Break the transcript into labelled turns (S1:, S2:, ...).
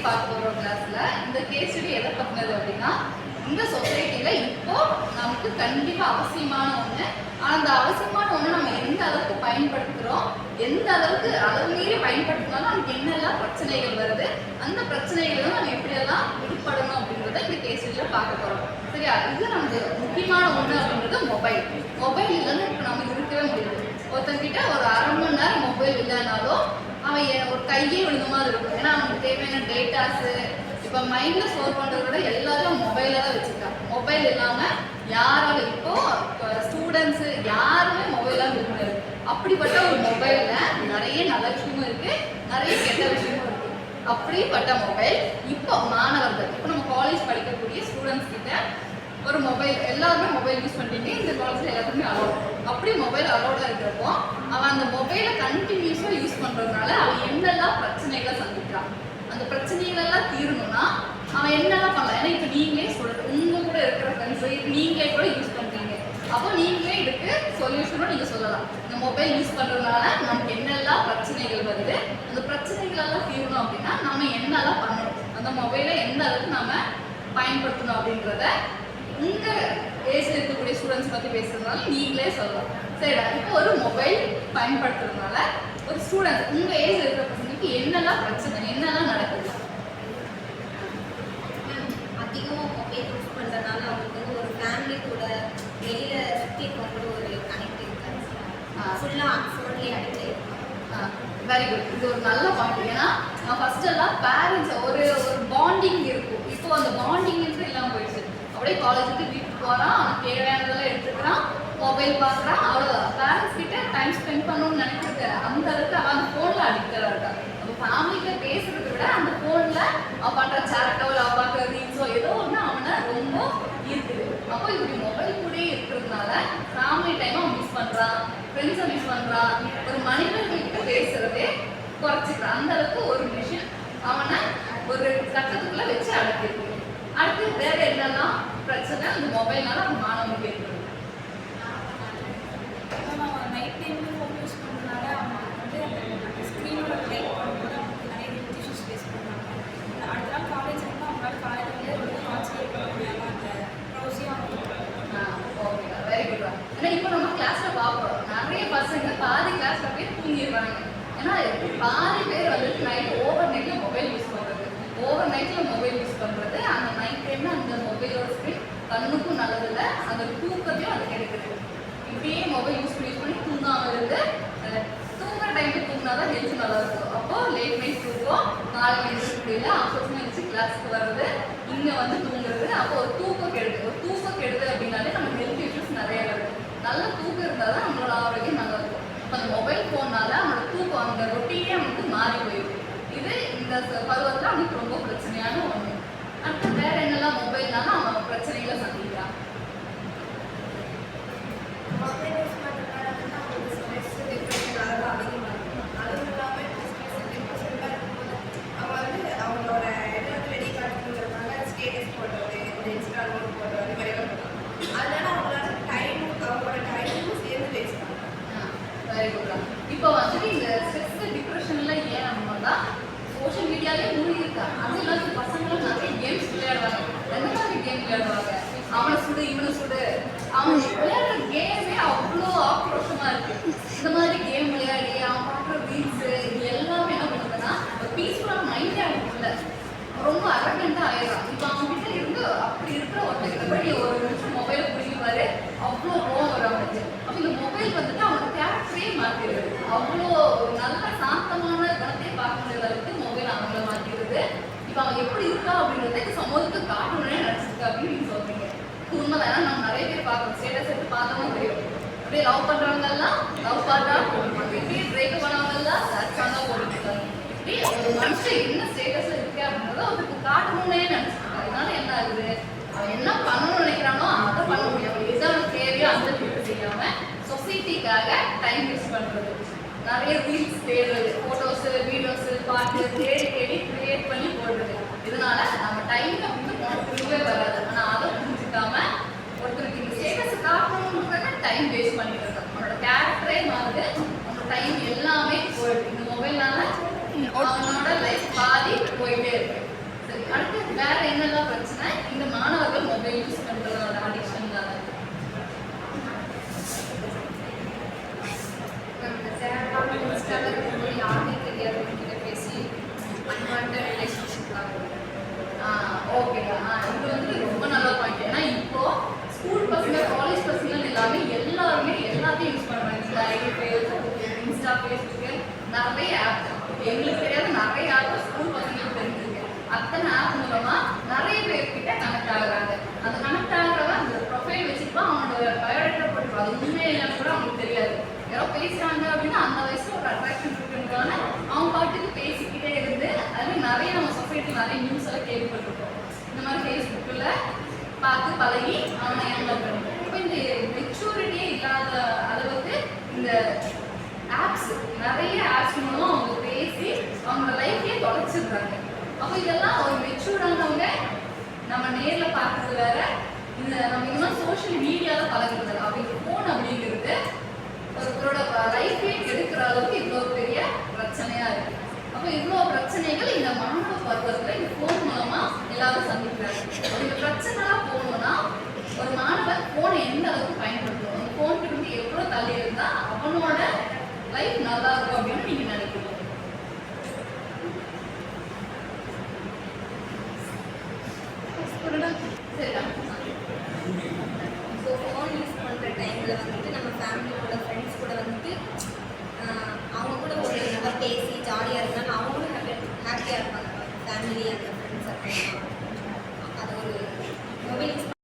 S1: பார்க்க போகிறோம் க்ளாஸில் இந்த கேஸ்டரி எதை பற்றினது அப்படின்னா இந்த சொசைட்டியில் இப்போ நமக்கு கண்டிப்பாக அவசியமான ஒன்று ஆனால் அந்த அவசியமான ஒன்று நம்ம எந்த அளவுக்கு பயன்படுத்துகிறோம் எந்த அளவுக்கு அளவு மீறி பயன்படுத்தினாலும் நமக்கு என்னெல்லாம் பிரச்சனைகள் வருது அந்த பிரச்சனைகளை நம்ம எப்படியெல்லாம் விடுபடணும் அப்படின்றத இந்த கேஸ்டடியில பார்க்க போகிறோம் சரியா? இது நமக்கு முக்கியமான ஒன்று அப்படின்றது மொபைல் மொபைல் இல்லைன்னு இப்போ நம்ம இருக்கவே முடியாது. ஒருத்தங்கிட்ட ஒரு அரை மணி நேரம் மொபைல் இல்லைனாலும் அவன் ஒரு கையே விழுந்த மாதிரி இருக்கும். ஏன்னா அவனுக்கு தேவையான டேட்டாஸு இப்போ மைண்டில் ஸ்டோர் பண்ணுறத விட எல்லாரும் மொபைலில் தான் வச்சுருக்காங்க. மொபைல் இல்லாமல் யாரால இப்போ ஸ்டூடெண்ட்ஸு யாருமே மொபைலாக இருக்க அப்படிப்பட்ட ஒரு மொபைலில் நிறைய நல்ல விஷயமும் இருக்குது நிறைய கெட்ட விஷயமும் இருக்குது அப்படிப்பட்ட மொபைல் இப்போ மாணவர்கள் இப்போ நம்ம காலேஜ் படிக்கக்கூடிய ஸ்டூடெண்ட்ஸ் கிட்ட ஒரு மொபைல் எல்லாருமே மொபைல் யூஸ் பண்ணிட்டீங்க இந்த காலத்தில் எல்லாத்துக்குமே அலோட் அப்படி மொபைல் அலோடாக இருக்கிறப்போ அவன் அந்த மொபைலை கண்டினியூஸாக யூஸ் பண்ணுறதுனால அவன் என்னெல்லாம் பிரச்சனைகளை சந்திக்கிறான். அந்த பிரச்சனைகளெல்லாம் தீரணும்னா அவன் என்னெல்லாம் பண்ணலாம்? ஏன்னா இப்போ நீங்களே சொல்கிறது உங்கள் கூட இருக்கிற ஃப்ரெண்ட்ஸ் நீங்களே கூட யூஸ் பண்ணுறீங்க அப்போ நீங்களே இதுக்கு சொல்யூஷனும் நீங்கள் சொல்லலாம். இந்த மொபைல் யூஸ் பண்ணுறதுனால நமக்கு என்னெல்லாம் பிரச்சனைகள் வருது அந்த பிரச்சனைகளெல்லாம் தீரணும் அப்படின்னா நம்ம என்னெல்லாம் பண்ணணும்? அந்த மொபைலை எந்த அளவுக்கு நம்ம பயன்படுத்தணும் அப்படின்றத உங்க ஏஜ்ல இருக்கக்கூடிய ஸ்டூடெண்ட்ஸ் பத்தி பேசுறதுனால நீங்களே சொல்லலாம். சரிடா இப்போ ஒரு மொபைல் பயன்படுத்துறதுனால ஒரு ஸ்டூடெண்ட் உங்க ஏஜ் இருக்கிற பசங்களுக்கு என்னெல்லாம் பிரச்சனை என்னெல்லாம் நடக்குது?
S2: அதிகமாக மொபைல் யூஸ் பண்ணுறதுனால அவங்களுக்கு வந்து ஒரு ஃபேமிலி கூட வெளியில் சுற்றி இருக்கவங்க கூட ஒரு கனெக்ட் இருக்காது. ஃபுல்லாக ஃபோன்லேயே அடிக்ட் ஆகிருப்பாங்க
S1: வெரி குட் இது ஒரு நல்ல பாயிண்ட் ஏன்னா நான் ஃபர்ஸ்ட் எல்லாம் பேரண்ட்ஸ் ஒரு ஒரு பாண்டிங் இருக்கும். இப்போ அந்த இல்லாமல் போய் காலேஜுக்கு வீட்டுக்கு போகிறான் அவனுக்கு தேவையானதெல்லாம் எடுத்துக்கிறான். மொபைல் பார்க்குறான் அவ்வளோதான் பேரண்ட்ஸ் கிட்ட டைம் ஸ்பெண்ட் பண்ணணும்னு நினைக்கிறது அந்த அளவுக்கு அவன் அந்த ஃபோனில் அடிக்டடாக இருக்கான். அப்போ ஃபேமிலிகிட்ட பேசுறத விட அந்த ஃபோனில் அவள் பண்ணுற சேரட்டோ இல்லை அவள் பார்க்குற ரீல்ஸோ ஏதோ ஒன்று அவனை ரொம்ப இருக்குது அப்போ இப்படி மொபைல் கூடயே இருக்கிறதுனால ஃபேமிலி டைம் அவன் மிஸ் பண்ணுறான் ஃப்ரெண்ட்ஸை மிஸ் பண்ணுறான் ஒரு மனிதர்கள்கிட்ட பேசுகிறதே குறைச்சிக்கிறான். அந்த அளவுக்கு ஒரு மிஷின் அவனை அந்த
S3: ப்ரௌசியாக
S1: ஓகே வெரி குட் ஏன்னா இப்போ நம்ம கிளாஸ்ல பார்க்குறோம். நிறைய பசங்க பாதி கிளாஸ்ல போய் தூங்கிடுறாங்க. ஏன்னா பாதி பேர் வந்துட்டு நைட் ஓவர் நைட்ல மொபைல் யூஸ் பண்றது ஓவர் நைட்ல மொபைல் யூஸ் பண்றது அந்த நைட் டைம்ல அந்த மொபைலோட ஸ்க்ரீன் கண்ணுக்கும் நல்லதில்ல அந்த தூக்கத்தையும் அது கெடுக்குது. இப்படியே மொபைல் யூஸ் பண்ணி யூஸ் பண்ணி தூங்காமல் இருந்து அஹ், தூங்குற டைம்ல தூங்கினாதான் ஹெல்த் நல்லா இருக்கும் அப்போ லேட் நைட் தூக்கம் நாலு மணிக்கு முடியல அப்போ எழுந்திரிச்சு கிளாஸ்க்கு வர்றது இங்கே வந்து தூங்குறது அப்போ ஒரு தூக்கம் கெடுது. ஒரு தூக்கம் கெடுது அப்படின்னாலே நமக்கு ஹெல்த் இஷ்யூஸ் நிறைய வருது நல்ல தூக்கம் இருந்தால் தான் நம்மளோட ஆரோக்கியம் நல்லா இருக்கும் இப்போ அந்த மொபைல் ஃபோன்னால நம்மளோட தூக்கம் அந்த ரொட்டீனே அவனுக்கு மாறி போயிடும் இது இந்த பருவத்தில் பருவத்துல அவனுக்கு ரொம்ப பிரச்சனையான ஒண்ணு அடுத்து வேற என்னெல்லாம் மொபைல்னால அவன் பிரச்சனைகளை சந்திக்கிறான்
S2: மொபைல் யூஸ் பண்ணுறதுனால வந்து அவங்களுக்கு ஸ்ட்ரெஸ் டிப்ரெஷன் அதெல்லாம் அதிகமாக இருக்கும் அதுவும் இல்லாமல் ஸ்ட்ரெஸ் டிப்ரெஷன்லாம் இருக்கும்போது அவங்க வந்து அவங்களோட இதை வந்து வெளிக்காட்டுங்கிறதுனால ஸ்டேட்டஸ் போடுறது மாதிரி எல்லாம் அதனால அவங்களால டைம் அவங்களோட டைமும் சேர்ந்து வேஸ்ட்
S1: வெரி குட் இப்போ வந்து இந்த ஸ்ட்ரெஸ் டிப்ரெஷன்ல ஏன் அப்படின்னா சோஷியல் மீடியாலே மூழ்கி இருக்கா அது இல்லாத பசங்களும் நிறைய கேம்ஸ் விளையாடுவாங்க எந்த மாதிரி கேம் விளையாடுவாங்க அவனை சுடு இவனை சுடு அவன் விளையாடுற கேமே அவ்வளோ ஆக்ரோஷமா இருக்கு இந்த மாதிரி கேம் விளையாடி அவன் பார்க்குற ரீல்ஸ் இது எல்லாமே என்ன பண்ணுதுன்னா பீஸ்ஃபுல்லான மைண்டே அவனுக்கு இல்லை ரொம்ப அரகண்டா ஆயிடுறான் இப்போ அவங்க கிட்ட இருந்து அப்படி இருக்கிற ஒருத்தர் எப்படி ஒரு நிமிஷம் மொபைல் பிடிக்குவாரு அவ்வளோ கோவம் வரும் அவனுக்கு அப்போ இந்த மொபைல் வந்துட்டு அவனோட கேரக்டரே மாத்திடுது அவ்வளோ ஒரு நல்ல சாந்தமான குணத்தையே பார்க்க முடியாத அளவுக்கு மொபைல் அவங்கள மாத்திடுது இப்போ அவன் எப்படி இருக்கா அப்படின்றத இந்த சமூகத்துக்கு காட்டணும்னே நினச்சிருக்கா அப்படின்னு நீங்க சொல்றீங்க உண்மை உண்மைதான்? நம்ம நிறைய பேர் பார்க்கணும் ஸ்டேட்டஸ் எடுத்து பார்த்தோம் தெரியும். அப்படியே லவ் பண்றவங்க எல்லாம் லவ் பார்த்தா போட்டுருப்பாங்க இப்படியே பிரேக் பண்ணவங்க எல்லாம் சாட்சாங்க போட்டுருக்காங்க இப்படி ஒரு மனுஷன் என்ன ஸ்டேட்டஸ் இருக்கு அப்படின்றத அவருக்கு காட்டணும்னே நினைச்சிருக்காங்க அதனால என்ன ஆகுது? அவன் என்ன பண்ணணும்னு நினைக்கிறானோ அதை பண்ண முடியும். அவன் தேவையோ? அந்த ஃபீல்டு செய்யாம சொசைட்டிக்காக டைம் வேஸ்ட் பண்றது. நிறைய ரீல்ஸ் தேடுறது போட்டோஸ் வீடியோஸ் பாட்டு தேடி தேடி கிரியேட் பண்ணி போடுறது. இதனால நம்ம டைம் வந்து திரும்பவே வராது. புரிஞ்சுக்காம ஒருத்தருக்கு இந்த ஸ்டேட்டஸ் காட்டணுன்றத டைம் வேஸ்ட் பண்ணிட்டு இருக்கான் அவனோட கேரக்டரே மாறுது. அவனோட டைம் எல்லாமே போயிடுது. இந்த மொபைல்னால அவனோட லைஃப் பாதி போயிட்டே இருக்கு. சரி அடுத்து வேற என்ன ஃபைனலாக பிரச்சனை இந்த மாணவர்கள் மொபைல் யூஸ் பண்ணுறதோட அடிக்ஷன் தான்
S2: நம்ம தேவையில்லாம இன்ஸ்டால இருக்கும்போது யாருமே தெரியாதவங்க பேசி அன்வான்ட் ரிலேஷன்ஷிப்லாம்
S1: ஓகேடா இது வந்து ரொம்ப நல்ல பாயிண்ட் ஏன்னா இப்போ ஸ்கூல் பசங்க காலேஜ் பசங்க எல்லாமே எல்லாருமே எல்லாத்தையும் யூஸ் பண்றாங்க இந்த ஐடி ஃபேஸ்புக் இன்ஸ்டா ஃபேஸ்புக் நிறைய ஆப் எங்களுக்கு தெரியாத நிறைய ஆப் ஸ்கூல் பசங்களுக்கு தெரிஞ்சிருக்கு அத்தனை ஆப் நிறைய பேர்கிட்ட கனெக்ட் ஆகுறாங்க. அந்த கனெக்ட் ஆகுறவ அந்த ப்ரொஃபைல் வச்சுட்டு அவனோட பயோடேட்டா போட்டு அது உண்மையே இல்லைன்னு கூட அவனுக்கு தெரியாது. யாரோ பேசுறாங்க அப்படின்னா அந்த வயசுல ஒரு அட்ராக்ஷன் இருக்குன்றதால அவங்க பாட்டுக்கு பேசிக்கிட்டே இருந்து அது நிறைய நம்ம சொசைட்டி நிறைய நியூஸ் எல்லாம் கேள்விப்பட்டிருக்கோம் இந்த மாதிரி ஃபேஸ்புக்கில் பார்த்து பழகி அவனை ஏமால் பண்ணிருக்கோம் இப்போ இந்த மெச்சூரிட்டியே இல்லாத அளவுக்கு இந்த ஆப்ஸ் நிறைய ஆப்ஸ் மூலம் அவங்க பேசி அவங்களோட லைஃபே தொலைச்சிடுறாங்க அப்போ இதெல்லாம் ஒரு மெச்சூர்டானவங்க நம்ம நேர்ல பார்க்கறது வேற. இந்த நம்ம இன்னும் சோஷியல் மீடியால பழகுறது அப்படிங்கிற அப்படி ஃபோன் அப்படிங்கிறது ஒருத்தரோட லைஃபே கெடுக்கிற அளவுக்கு இவ்வளோ பெரிய பிரச்சனையா இருக்கு. அப்போ இவ்வளோ பிரச்சனைகள் இந்த மாணவ பருவத்தில் இந்த ஃபோன் மூலமா எல்லாரும் சந்திக்கிறாங்க. இந்த பிரச்சனைலாம் போகணும்னா ஒரு மாணவர் ஃபோனை எந்த அளவுக்கு பயன்படுத்தணும்? அந்த ஃபோன் இருந்து எவ்வளோ தள்ளி இருந்தா அவனோட லைஃப் நல்லா இருக்கும் அப்படின்னு நீங்க நினைக்கிறீங்க.